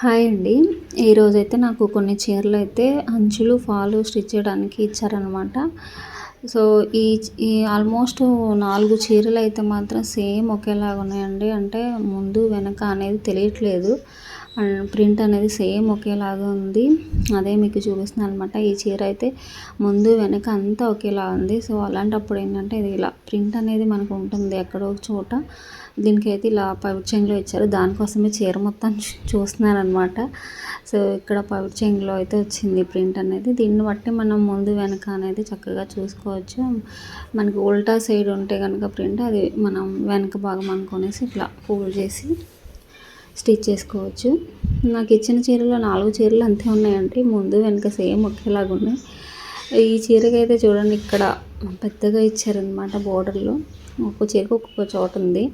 Hi అండి. ఈరోజైతే నాకు కొన్ని చీరలు అయితే అంచులు ఫాలు స్టిచ్ చేయడానికి ఇచ్చారనమాట సో ఈ ఈ ఆల్మోస్ట్ నాలుగు చీరలు అయితే మాత్రం సేమ్ ఒకేలాగా ఉన్నాయండి అంటే ముందు వెనక అనేది తెలియట్లేదు. ప్రింట్ అనేది సేమ్ ఒకేలాగా ఉంది. అదే మీకు చూపిస్తున్నాను అనమాట ఈ చీర అయితే ముందు వెనక అంతా ఒకేలా ఉంది. సో అలాంటప్పుడు ఏంటంటే ఇది ఇలా ప్రింట్ అనేది మనకు ఉంటుంది ఎక్కడో చోట. దీనికైతే ఇలా పవిచంలో ఇచ్చారు. దానికోసమే చీర మొత్తం చూస్తున్నాను అనమాట సో ఇక్కడ పవిచంలో అయితే వచ్చింది ప్రింట్ అనేది. దీన్ని బట్టి మనం ముందు వెనక అనేది చక్కగా చూసుకోవచ్చు. మనకి ఉల్టా సైడ్ ఉంటే కనుక ప్రింట్ అది మనం వెనక భాగం అనుకునేసి ఇట్లా ఫోల్డ్ చేసి స్టిచ్ చేసుకోవచ్చు. నాకు ఇచ్చిన చీరలో నాలుగు చీరలు అంతే ఉన్నాయండి. ముందు వెనుక సేమ్ ఒకేలాగా ఉన్నాయి. ఈ చీరకి అయితే చూడండి ఇక్కడ పెద్దగా ఇచ్చారనమాట బోర్డర్లో. ఒక్కొక్క చీరకు ఒక్కొక్క చోట ఉంది.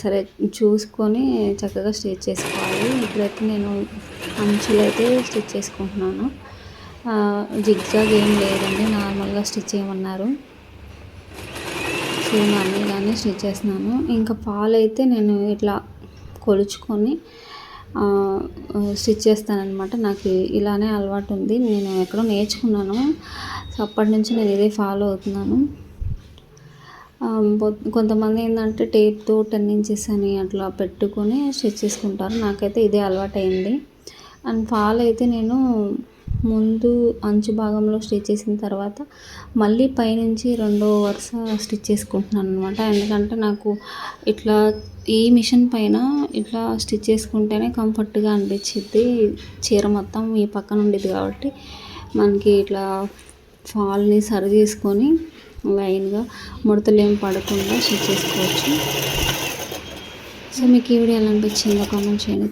సరే చూసుకొని చక్కగా స్టిచ్ చేసుకోవాలి. ఇప్పుడైతే నేను అంచులు అయితే స్టిచ్ చేసుకుంటున్నాను. జిగ్జాగ్ ఏం లేదండి. నార్మల్గా స్టిచ్ చేయమన్నారు. సో నార్మల్గానే స్టిచ్ చేస్తున్నాను. ఇంకా పాలు అయితే నేను ఇట్లా కొలుచుకొని స్టిచ్ చేస్తానన్నమాట. నాకు ఇలానే అలవాటు ఉంది నేను ఎక్కడో నేర్చుకున్నాను. సో అప్పటి నుంచి నేను ఇదే ఫాలో అవుతున్నాను. కొంతమంది ఏంటంటే టేప్తో టెన్ ఇంచెస్ అని అట్లా పెట్టుకొని స్టిచ్ చేసుకుంటారు. నాకైతే ఇదే అలవాటు అయింది అండ్ ఫాల్ అయితే నేను ముందు అంచు భాగంలో స్టిచ్ చేసిన తర్వాత మళ్ళీ పైనుంచి రెండో వరుస స్టిచ్ చేసుకుంటున్నాను అనమాట ఎందుకంటే నాకు ఇట్లా ఈ మిషన్ పైన ఇట్లా స్టిచ్ చేసుకుంటేనే కంఫర్ట్గా అనిపించింది చీర మొత్తం ఈ పక్కన ఉండేది కాబట్టి. మనకి ఇట్లా ఫాల్ని సరి చేసుకొని లైన్గా ముడతలు ఏం పడకుండా స్టిచ్ చేసుకోవచ్చు. సో మీకు ఈ వీడియో ఎలా అనిపించిందో కామెంట్ చేయండి.